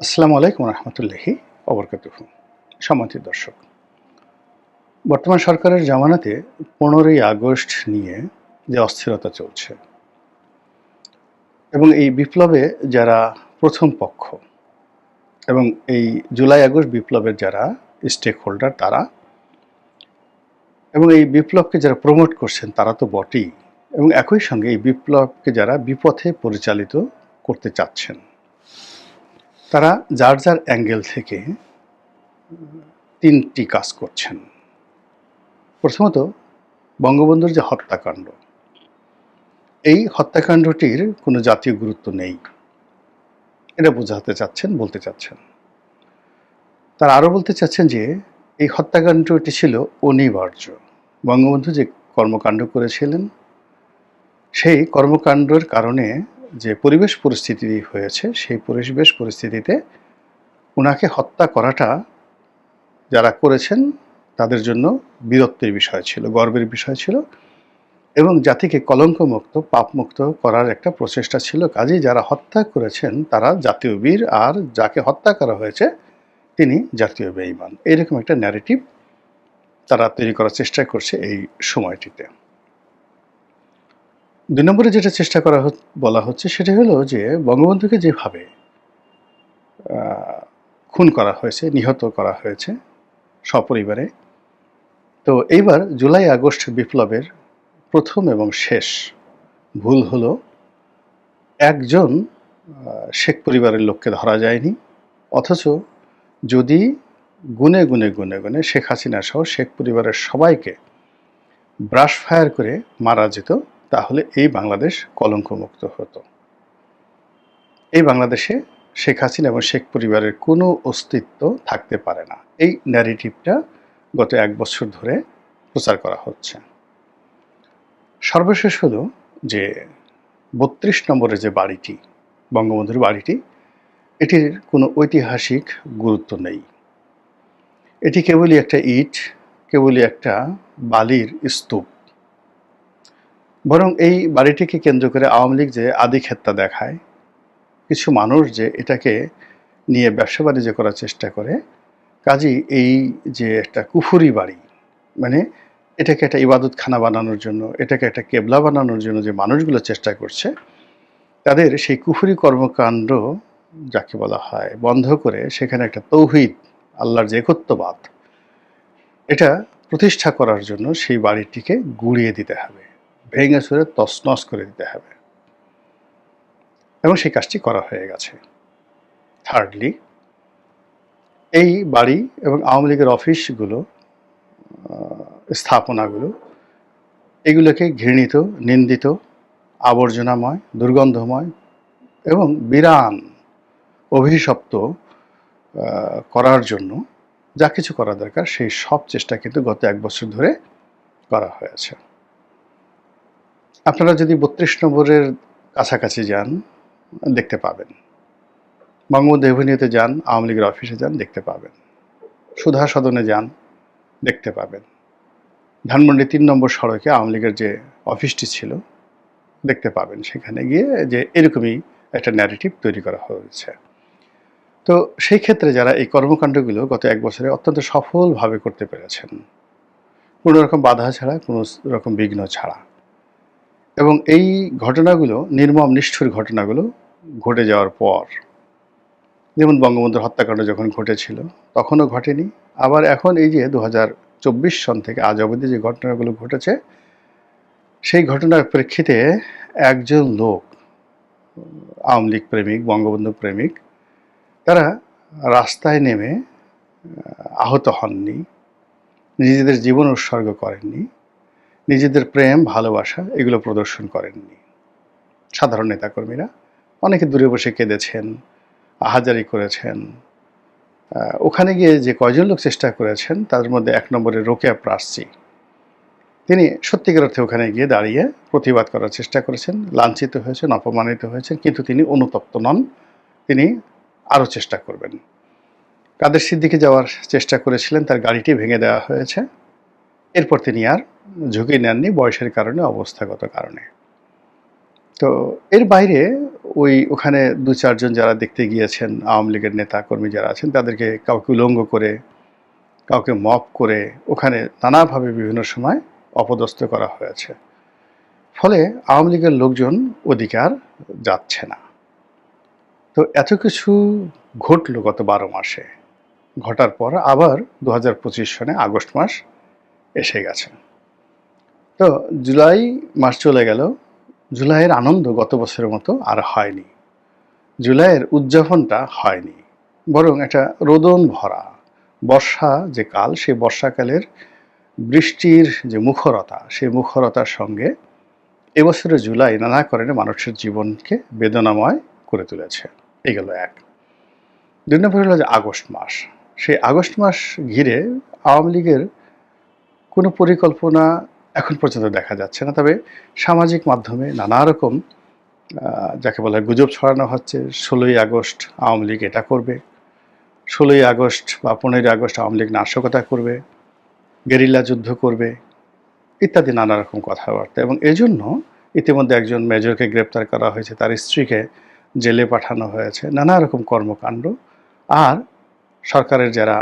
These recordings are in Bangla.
আসসালামু আলাইকুম রহমতুল্লাহি অবরকাতুহ। সম্মানিত দর্শক, বর্তমান সরকারের জামানাতে পনেরোই আগস্ট নিয়ে যে অস্থিরতা চলছে এবং এই বিপ্লবে যারা প্রথম পক্ষ এবং এই জুলাই আগস্ট বিপ্লবের যারা স্টেক হোল্ডার তারা এবং এই বিপ্লবকে যারা প্রমোট করছেন তারা তো বটেই এবং একই সঙ্গে এই বিপ্লবকে যারা বিপথে পরিচালিত করতে চাচ্ছেন। তারা যার যার অ্যাঙ্গেল থেকে তিনটি কাজ করছেন। প্রথমত, বঙ্গবন্ধুর যে হত্যাকাণ্ড। এই হত্যাকাণ্ডটির কোনো জাতীয় গুরুত্ব নেই। এটা বোঝাতে চাচ্ছেন, বলতে চাচ্ছেন। তারা আরও বলতে চাচ্ছেন যে, এই হত্যাকাণ্ডটি ছিল অনিবার্য। বঙ্গবন্ধু যে কর্মকাণ্ড করেছিলেন, সেই কর্মকাণ্ডের কারণে যে পরিবেশ পরিস্থিতি হয়েছে, সেই পরিবেশ পরিস্থিতিতে ওনাকে হত্যা করাটা যারা করেছেন, তাদের জন্য বীরত্বের বিষয় ছিল, গর্বের বিষয় ছিল এবং জাতিকে কলঙ্কমুক্ত, পাপমুক্ত করার একটা প্রচেষ্টা ছিল। কাজেই যারা হত্যা করেছেন, তারা জাতীয় বীর আর যাকে হত্যা করা হয়েছে, তিনি জাতীয় বেঈমান এইরকম একটা ন্যারেটিভ তারা তৈরি করার চেষ্টা করছে এই সময়টিতে। দুই নম্বরে যেটা চেষ্টা করা বলা হচ্ছে সেটা হলো যে বঙ্গবন্ধুকে যেভাবে খুন করা হয়েছে, নিহত করা হয়েছে সপরিবারে, তো এইবার জুলাই আগস্ট বিপ্লবের প্রথম এবং শেষ ভুল হলো একজন শেখ পরিবারের লোককে ধরা যায়নি, অথচ যদি গুনে গুনে গুনে গুনে শেখ হাসিনা সহ শেখ পরিবারের সবাইকে ব্রাশ ফায়ার করে মারা যেত তাহলে এই বাংলাদেশ কলঙ্কমুক্ত হতো। এই বাংলাদেশে শেখ হাসিনা এবং শেখ পরিবারের কোনো অস্তিত্ব থাকতে পারে না। এই ন্যারেটিভটা গত এক বছর ধরে প্রচার করা হচ্ছে। সর্বশেষ হলো যে বত্রিশ নম্বরের যে বাড়িটি, বঙ্গবন্ধুর বাড়িটি, এটির কোনো ঐতিহাসিক গুরুত্ব নেই। এটি কেবলই একটা ইট, কেবলই একটা বালির স্তূপ। বরং এই বাড়িটিকে কেন্দ্র করে আওয়ামী লীগ যে আদিক্ষেত্তা দেখায়, কিছু মানুষ যে এটাকে নিয়ে ব্যবসা বাণিজ্য করার চেষ্টা করে কাজেই এই যে একটা কুফুরি বাড়ি মানে এটাকে একটা ইবাদতখানা বানানোর জন্য, এটাকে একটা কেবলা বানানোর জন্য যে মানুষগুলো চেষ্টা করছে, তাদের সেই কুফুরি কর্মকাণ্ড যাকে বলা হয় বন্ধ করে সেখানে একটা তৌহিদ, আল্লাহর যে একত্ববাদ, এটা প্রতিষ্ঠা করার জন্য সেই বাড়িটিকে গুড়িয়ে দিতে হবে। ভেঙে চুরে তছনছ করে দিতে হবে। এবং সেই কাজটি করা হয়ে গেছে। থার্ডলি এই বাড়ি এবং আওয়ামী লীগের অফিসগুলো স্থাপনাগুলো, এগুলোকে ঘৃণিত, নিন্দিত, আবর্জনাময়, দুর্গন্ধময় এবং বিরান অভিশপ্ত করার জন্য যা কিছু করা দরকার, সেই সব চেষ্টা কিন্তু গত এক বছর ধরে করা হয়েছে। আপনারা যদি বত্রিশ নম্বরের কাছাকাছি যান, দেখতে পাবেন। বঙ্গবন্ধু যান, আওয়ামী লীগের অফিসে যান, দেখতে পাবেন। সুধা সদনে যান, দেখতে পাবেন। ধানমন্ডি তিন নম্বর সড়কে আওয়ামী লীগের যে অফিসটি ছিল, দেখতে পাবেন। সেখানে গিয়ে যে এরকমই একটা ন্যারেটিভ তৈরি করা হয়েছে। তো সেই ক্ষেত্রে যারা এই কর্মকাণ্ডগুলো গত এক বছরে অত্যন্ত সফলভাবে করতে পেরেছেন, কোনো রকম বাধা ছাড়া, কোনো রকম বিঘ্ন ছাড়া এবং এই ঘটনাগুলো, নির্মম, নিষ্ঠুর ঘটনাগুলো ঘটে যাওয়ার পর, যেমন বঙ্গবন্ধুর হত্যাকাণ্ড যখন ঘটেছিল, তখনও ঘটেনি। আবার এখন এই যে দু চব্বিশ সন থেকে আজ অবধি যে ঘটনাগুলো ঘটেছে, সেই ঘটনার প্রেক্ষিতে একজন লোক, আওয়ামী লীগ প্রেমিক, বঙ্গবন্ধু প্রেমিক, তারা রাস্তায় নেমে আহত হননি, নিজেদের জীবন উৎসর্গ করেননি। নিজেদের প্রেম, ভালোবাসা এগুলো প্রদর্শন করেননি। সাধারণ নেতাকর্মীরা অনেকে দূরে বসে কেঁদেছেন আহাজারি করেছেন। ওখানে গিয়ে যে কয়জন লোক চেষ্টা করেছেন তাদের মধ্যে এক নম্বরে রোকেয়া প্রার্সি তিনি সত্যিকার অর্থে ওখানে গিয়ে দাঁড়িয়ে প্রতিবাদ করার চেষ্টা করেছেন, লাঞ্ছিত হয়েছেন, অপমানিত হয়েছেন, কিন্তু তিনি অনুতপ্ত নন। তিনি আরও চেষ্টা করবেন। কাদের সিদ্দিকে যাওয়ার চেষ্টা করেছিলেন, তার গাড়িটি ভেঙে দেওয়া হয়েছে। এরপর তিনি আর ঝুঁকি নেননি বয়সের কারণে, অবস্থাগত কারণে। তো এর বাইরে ওই ওখানে দু চারজন যারা দেখতে গিয়েছেন, আওয়ামী লীগের নেতা কর্মী যারা আছেন, তাদেরকে কাউকে উলঙ্গ করে, কাউকে মপ করে ওখানে নানাভাবে বিভিন্ন সময় অপদস্থ করা হয়েছে। ফলে আওয়ামী লীগের লোকজন অধিকার যাচ্ছে না। তো এত কিছু ঘটল গত বারো মাসে। ঘটার পর আবার দু হাজার পঁচিশ সনে আগস্ট মাস এসে গেছে। তো জুলাই মাস চলে গেল। জুলাইয়ের আনন্দ গত বছরের মতো আর হয়নি। জুলাইয়ের উদযাপনটা হয়নি। বরং একটা রোদন ভরা বর্ষা যে কাল সেই বর্ষাকালের বৃষ্টির যে মুখরতা সেই মুখরতার সঙ্গে এবছরের জুলাই নানা কারণে মানুষের জীবনকে বেদনাময় করে তুলেছে। এই গেল এক। দুই নম্বর হলো যে আগস্ট মাস। সেই আগস্ট মাস ঘিরে আওয়ামী লীগের কোনো পরিকল্পনা এখন পর্যন্ত দেখা যাচ্ছে না। তবে সামাজিক মাধ্যমে নানা রকম যাকে বলা গুজব ছড়ানো হচ্ছে। ষোলোই আগস্ট আওয়ামী লীগ এটা করবে। ষোলোই আগস্ট বা পনেরোই আগস্ট আওয়ামী লীগ নাশকতা করবে। গেরিলা যুদ্ধ করবে। ইত্যাদি নানা রকম কথাবার্তা। এবং এজন্য ইতিমধ্যে একজন মেজরকে গ্রেপ্তার করা হয়েছে। তার স্ত্রীকে জেলে পাঠানো হয়েছে। নানা রকম কর্মকাণ্ড। আর সরকারের যারা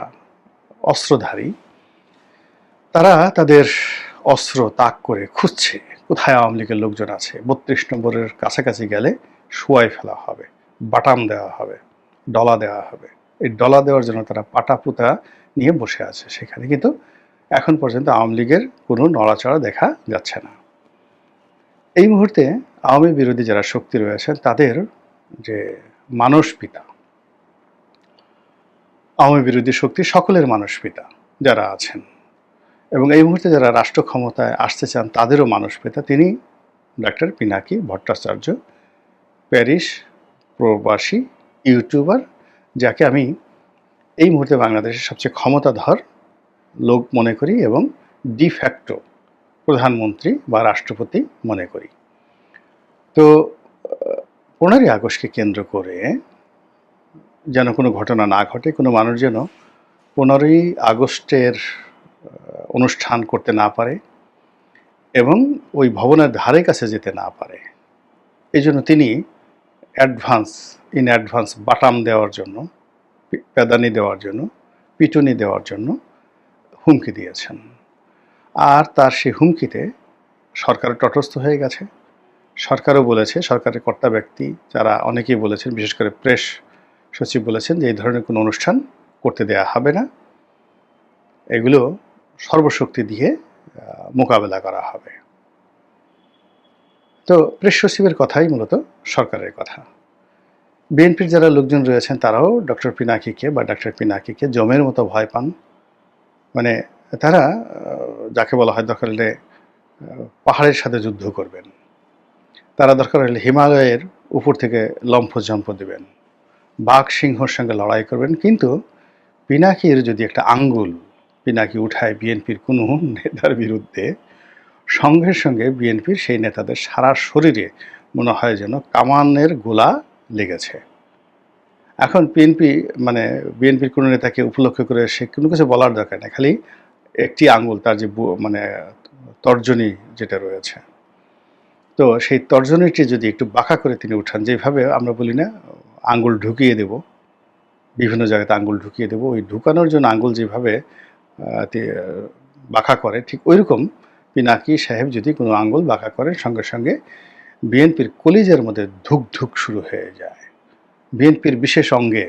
অস্ত্রধারী তারা তাদের অস্ত্র তাক করে খুঁজছে। কোথায় আওয়ামী লীগের লোকজন আছে? বত্রিশ নম্বরের কাছাকাছি গেলে শুয়াই ফেলা হবে, বাটাম দেওয়া হবে, ডলা দেওয়া হবে। এই ডলা দেওয়ার জন্য তারা পাটা পুতা নিয়ে বসে আছে সেখানে। কিন্তু এখন পর্যন্ত আওয়ামী লীগের কোনো নড়াচড়া দেখা যাচ্ছে না। এই মুহূর্তে আওয়ামী বিরোধী যারা শক্তি রয়েছেন তাদের যে মানস পিতা, আওয়ামী বিরোধী শক্তি সকলের মানুষ পিতা যারা আছেন এবং এই মুহূর্তে যারা রাষ্ট্র ক্ষমতায় আসতে চান, তাদেরও মানুষ পেতা তিনি ডাক্তার পিনাকি ভট্টাচার্য প্যারিস প্রবাসী ইউটিউবার, যাকে আমি এই মুহূর্তে বাংলাদেশের সবচেয়ে ক্ষমতাধর লোক মনে করি এবং ডিফ্যাক্টো প্রধানমন্ত্রী বা রাষ্ট্রপতি মনে করি। তো পনেরোই আগস্টকে কেন্দ্র করে যেন কোনো ঘটনা না ঘটে, কোনো মানুষ যেন পনেরোই আগস্টের অনুষ্ঠান করতে না পারে এবং ওই ভবনের ধারে কাছে যেতে না পারে। এই জন্য তিনি অ্যাডভান্স, ইন অ্যাডভান্স বাটাম দেওয়ার জন্য পেদানি দেওয়ার জন্য, পিটুনি দেওয়ার জন্য হুমকি দিয়েছেন। আর তার সেই হুমকিতে সরকার তটস্থ হয়ে গেছে। সরকারও বলেছে, সরকারের কর্তা ব্যক্তি যারা অনেকেই বলেছেন, বিশেষ করে প্রেস সচিব বলেছেন যে এই ধরনের কোনো অনুষ্ঠান করতে দেয়া হবে না। এগুলো সর্বশক্তি দিয়ে মোকাবেলা করা হবে। তো প্রেস সচিবের কথাই মূলত সরকারের কথা। বিএনপির যারা লোকজন রয়েছেন, তারাও ডক্টর পিনাকিকে বা ডক্টর পিনাকিকে জমের মতো ভয় পান। মানে তারা যাকে বলা হয় দরকার হলে পাহাড়ের সাথে যুদ্ধ করবেন। তারা দরকার হলে হিমালয়ের উপর থেকে লম্ফ জম্প দেবেন। বাঘ সিংহর সঙ্গে লড়াই করবেন। কিন্তু পিনাকির যদি একটা আঙ্গুল পিনাকি উঠায় বিএনপির কোনো নেতার বিরুদ্ধে, সঙ্গে সঙ্গে বিএনপির সেই নেতাদের সারা শরীরে মনে হয় যেন কামানের গোলা লেগেছে। এখন বিএনপি মানে বিএনপির কোনো নেতাকে উপলক্ষ করে সে কোনো কিছু বলার দরকার নেই, খালি একটি আঙ্গুল তার যে মানে তর্জনী যেটা রয়েছে। তো সেই তর্জনীটি যদি একটু বাঁকা করে তিনি উঠান, যেভাবে আমরা বলি না আঙ্গুল ঢুকিয়ে দেব, বিভিন্ন জায়গাতে আঙ্গুল ঢুকিয়ে দেব, ওই ঢুকানোর জন্য আঙ্গুল যেভাবে বাঁকা করে, ঠিক ওইরকম পিনাকি সাহেব যদি কোনো আঙ্গুল বাঁকা করেন সঙ্গে সঙ্গে বিএনপির কলিজের মধ্যে ধুক ধুক শুরু হয়ে যায়। বিএনপির বিশেষ অঙ্গে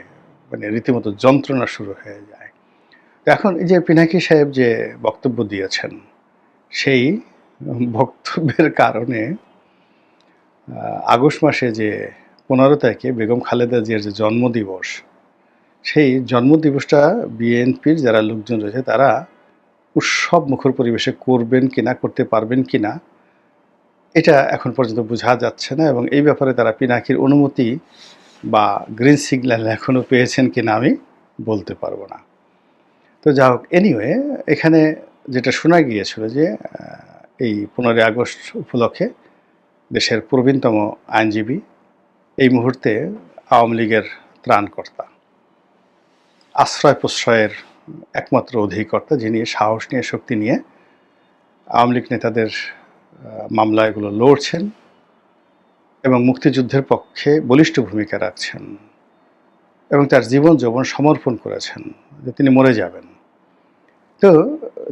মানে রীতিমতো যন্ত্রণা শুরু হয়ে যায়। এখন এই যে পিনাকি সাহেব যে বক্তব্য দিয়েছেন, সেই বক্তব্যের কারণে আগস্ট মাসে যে পনেরো তারিখে বেগম খালেদা জিয়ার যে জন্মদিবস সেই জন্মদিবসটা বিএনপির যারা লোকজন রয়েছে, তারা উৎসব মুখর পরিবেশে করবেন কিনা করতে পারবেন কি না, এটা এখন পর্যন্ত বোঝা যাচ্ছে না এবং এই ব্যাপারে তারা পিনাকির অনুমতি বা গ্রিন সিগন্যাল এখনও পেয়েছেন কিনা আমি বলতে পারব না। তো যা হোক এনিওয়ে এখানে যেটা শোনা গিয়েছিল যে এই পনেরোই আগস্ট উপলক্ষে দেশের প্রবীণতম আইনজীবী এই মুহূর্তে আওয়ামী লীগের ত্রাণকর্তা। আশ্রয় প্রশ্রয়ের একমাত্র অধিকর্তা যিনি সাহস নিয়ে, শক্তি নিয়ে আওয়ামী লীগ নেতাদের মামলা এগুলো লড়ছেন এবং মুক্তিযুদ্ধের পক্ষে বলিষ্ঠ ভূমিকা রাখছেন এবং তার জীবন যৌবন সমর্পণ করেছেন যে তিনি মরে যাবেন। তো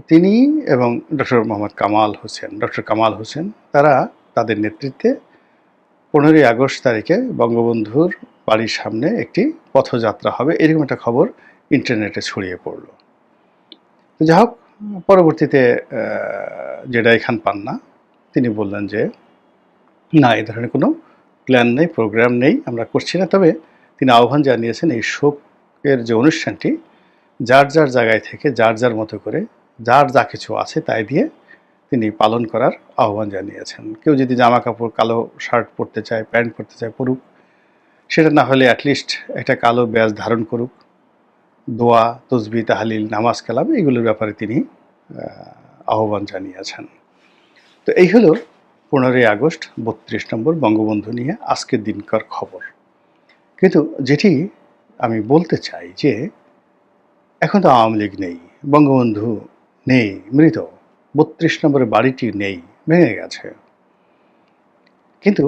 তিনি এবং ডক্টর মোহাম্মদ কামাল হোসেন, ডক্টর কামাল হোসেন, তারা তাদের নেতৃত্বে পনেরোই আগস্ট তারিখে বঙ্গবন্ধুর বাড়ির সামনে একটি পথযাত্রা হবে। এরকম একটা খবর ইন্টারনেটে ছড়িয়ে পড়ল। যাই হোক পরবর্তীতে জেডাই খান পান্না তিনি বললেন যে, না এই ধরনের কোনো প্ল্যান নেই প্রোগ্রাম নেই, আমরা করছি না। তবে তিনি আহ্বান জানিয়েছেন এই শোকের যে অনুষ্ঠানটি, যার যার জায়গায় থেকে, যার যার মতো করে, যার যা কিছু আছে তাই দিয়ে তিনি পালন করার আহ্বান জানিয়েছেন। কেউ যদি জামা কাপড়, কালো শার্ট পরতে চায়, প্যান্ট পরতে চায় পরুক, সেটা না হলে অ্যাটলিস্ট একটা কালো ব্যাজ ধারণ করুক। দোয়া, তসবি, তাহালিল, নামাজ, কালাম এগুলোর ব্যাপারে তিনি আহ্বান জানিয়েছেন। তো এই হলো পনেরোই আগস্ট, বত্রিশ নম্বর বঙ্গবন্ধু নিয়ে আজকের দিনকার খবর। কিন্তু যেটি আমি বলতে চাই যে, এখন তো আওয়ামী লীগ নেই, বঙ্গবন্ধু নেই, মৃত, বত্রিশ নম্বরের বাড়িটি নেই, ভেঙে গেছে। কিন্তু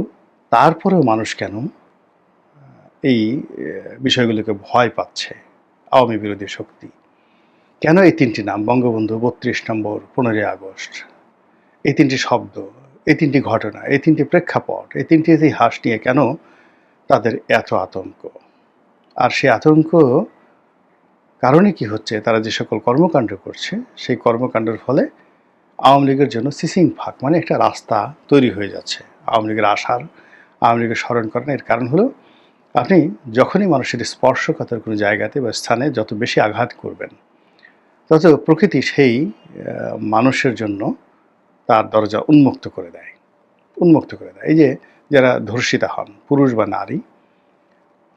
তারপরেও মানুষ কেন এই বিষয়গুলোকে ভয় পাচ্ছে? আওয়ামী বিরোধী শক্তি। কেন এই তিনটি নাম? বঙ্গবন্ধু বত্রিশ নম্বর, পনেরোই আগস্ট। এই তিনটি শব্দ, এই তিনটি ঘটনা, এই তিনটি প্রেক্ষাপট, এই তিনটি ইতিহাস নিয়ে কেন তাদের এত আতঙ্ক? আর সেই আতঙ্ক কারণে কি হচ্ছে? তারা যে সকল কর্মকাণ্ড করছে, সেই কর্মকাণ্ডের ফলে আওয়ামী লীগের জন্য সিসিং ফাঁক মানে একটা রাস্তা তৈরি হয়ে যাচ্ছে। আওয়ামী লীগের আসার আওয়ামী লীগের স্মরণ করেন এর কারণ হলো আপনি যখনই মানুষের স্পর্শকাতার কোনো জায়গাতে বা স্থানে যত বেশি আঘাত করবেন, তত প্রকৃতি সেই মানুষের জন্য তার দরজা উন্মুক্ত করে দেয়, উন্মুক্ত করে দেয়। এই যে যারা ধর্ষিতা হন, পুরুষ বা নারী,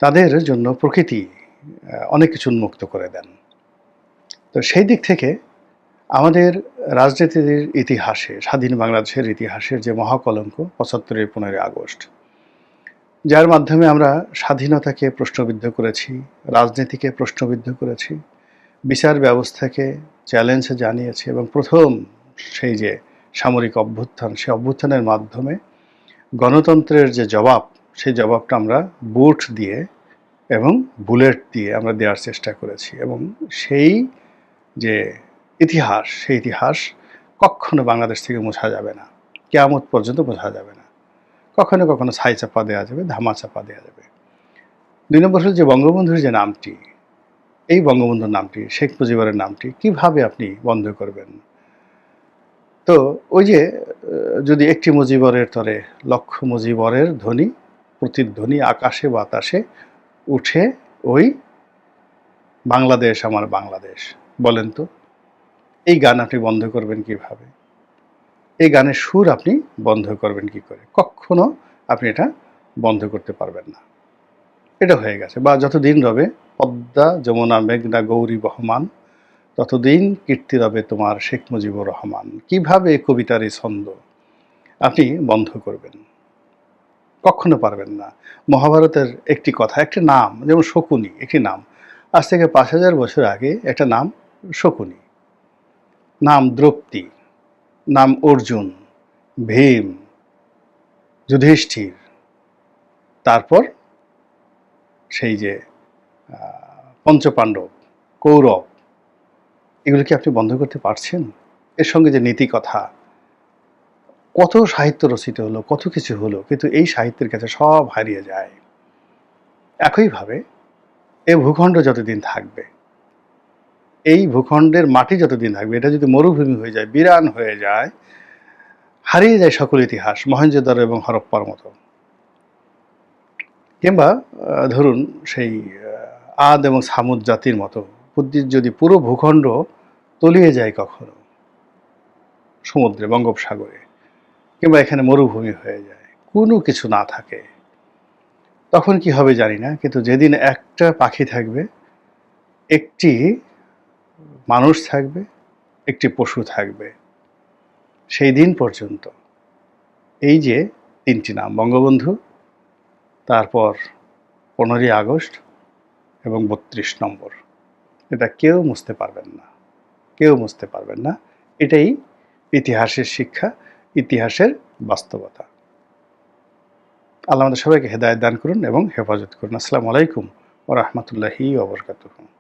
তাদের জন্য প্রকৃতি অনেক কিছু উন্মুক্ত করে দেন। তো সেই দিক থেকে আমাদের রাজনীতির ইতিহাসে, স্বাধীন বাংলাদেশের ইতিহাসের যে মহাকলঙ্ক, পঁচাত্তরের পনেরোই আগস্ট যার মাধ্যমে আমরা স্বাধীনতাকে প্রশ্নবিদ্ধ করেছি, রাজনীতিকে প্রশ্নবিদ্ধ করেছি, বিচার ব্যবস্থাকে চ্যালেঞ্জে জানিয়েছি এবং প্রথম সেই যে সামরিক অভ্যুত্থান সেই অভ্যুত্থানের মাধ্যমে গণতন্ত্রের যে জবাব, সেই জবাবটা আমরা বুট দিয়ে এবং বুলেট দিয়ে আমরা দেওয়ার চেষ্টা করেছি এবং সেই যে ইতিহাস, সেই ইতিহাস কখনো বাংলাদেশ থেকে মোছা যাবে না। কেয়ামত পর্যন্ত বোঝা যাবে না। কখনো কখনো ছাই চাপা দেওয়া যাবে, ধামা চাপা দেওয়া যাবে। দুই নম্বর হল যে বঙ্গবন্ধুর যে নামটি, এই বঙ্গবন্ধুর নামটি, শেখ মুজিবরের নামটি কীভাবে আপনি বন্ধ করবেন? তো ওই যে যদি একটি মুজিবরের তরে লক্ষ মুজিবরের ধ্বনি প্রতিধ্বনি আকাশে, বাতাসে উঠে ওই বাংলাদেশ আমার বাংলাদেশ, বলেন তো। এই গান আপনি বন্ধ করবেন কীভাবে? এই গানের সুর আপনি বন্ধ করবেন কি করে? কখনো আপনি এটা বন্ধ করতে পারবেন না। এটা হয়ে গেছে। বা যতদিন রবে পদ্মা, যমুনা, মেঘনা, গৌরী, বহমান, ততদিন কীর্তি রবে তোমার শেখ মুজিবুর রহমান। কীভাবে কবিতার এই ছন্দ আপনি বন্ধ করবেন? কখনো পারবেন না। মহাভারতের একটি কথা, একটি নাম, যেমন শকুনি, একটি নাম। আজ থেকে পাঁচ হাজার বছর আগে একটা নাম শকুনি। নাম দ্রৌপদী। নাম অর্জুন, ভীম, যুধিষ্ঠির। তারপর সেই যে পঞ্চপাণ্ডব, কৌরব, এগুলো কি আপনি বন্ধ করতে পারছেন? এর সঙ্গে যে নীতি কথা কত সাহিত্য রচিত হলো, কত কিছু হলো, কিন্তু এই সাহিত্যের কাছে সব হারিয়ে যায়। একইভাবে এ ভূখণ্ড যতদিন থাকবে এই ভূখণ্ডের মাটি যতদিন থাকবে, এটা যদি মরুভূমি হয়ে যায়, বিরান হয়ে যায়, হারিয়ে যায় সকল ইতিহাস মহেঞ্জোদার এবং হরপ্পার মতো। কিংবা ধরুন সেই আদ এবং সামুদ জাতির মতো যদি পুরো ভূখণ্ড তলিয়ে যায় কখনো, সমুদ্রে, বঙ্গোপসাগরে, কিংবা এখানে মরুভূমি হয়ে যায়, কোনো কিছু না থাকে, তখন কি হবে জানি না, কিন্তু যেদিন একটা পাখি থাকবে, একটি মানুষ থাকবে, একটি পশু থাকবে। সেই দিন পর্যন্ত। এই যে তিনটি নাম, বঙ্গবন্ধু, তারপর পনেরোই আগস্ট এবং বত্রিশ নম্বর। এটা কেউ মুছতে পারবেন না। কেউ মুছতে পারবেন না। এটাই ইতিহাসের শিক্ষা, ইতিহাসের বাস্তবতা। আল্লাহ আমাদের সবাইকে হেদায়ত দান করুন এবং হেফাজত করুন। আসসালামু আলাইকুম ও রহমতুল্লাহি ওবরকাতুহ